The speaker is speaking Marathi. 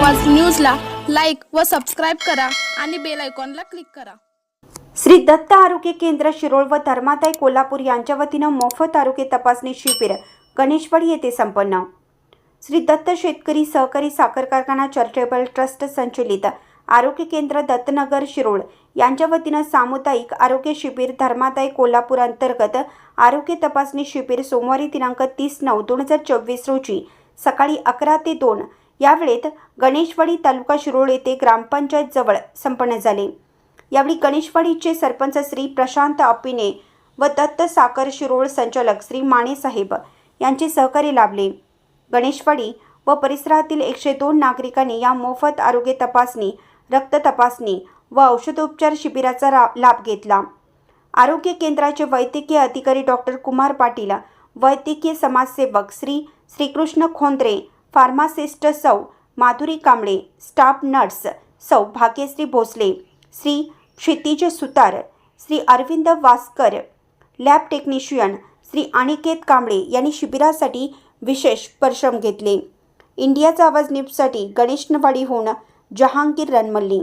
व सबस्क्राईब करा आणि बेल आयकॉनला क्लिक करा. श्री दत्त आरोग्य केंद्र शिरोळ व धर्मादाय कोल्हापूर यांच्या वतीनं मोफत आरोग्य तपासणी शिबिर गणेशवाडी येथे संपन्न. श्री दत्त शेतकरी सहकारी साखर कारखाना चॅरिटेबल ट्रस्ट संचलित आरोग्य केंद्र दत्तनगर शिरोळ यांच्या वतीनं सामुदायिक आरोग्य शिबिर धर्मादाय कोल्हापूर अंतर्गत आरोग्य तपासणी शिबिर सोमवारी दिनांक तीस नऊ दोन हजार चोवीस रोजी सकाळी अकरा ते दोन यावेळेत गणेशवाडी तालुका शिरोळ येथे ग्रामपंचायत जवळ संपन्न झाले. यावेळी गणेशवाडीचे सरपंच श्री प्रशांत अपिने व दत्त साखर शिरोळ संचालक श्री माने साहेब यांचे सहकार्य लाभले. गणेशवाडी व परिसरातील एकशे दोन नागरिकांनी या मोफत आरोग्य तपासणी रक्त तपासणी व औषधोपचार शिबिराचा रा- लाभ घेतला. आरोग्य केंद्राचे वैद्यकीय अधिकारी डॉक्टर कुमार पाटील वैद्यकीय समाजसेवक श्री श्रीकृष्ण खोंद्रे फार्मासिस्ट सौ माधुरी कांबळे स्टाफ नर्स सौ भाग्यश्री भोसले श्री क्षितिज सुतार श्री अरविंद वास्कर लॅब टेक्निशियन श्री अनिकेत कांबळे यांनी शिबिरासाठी विशेष परिश्रम घेतले. इंडियाचा आवाज न्यूजसाठी गणेशनवाडीहून जहांगीर रणमल्ली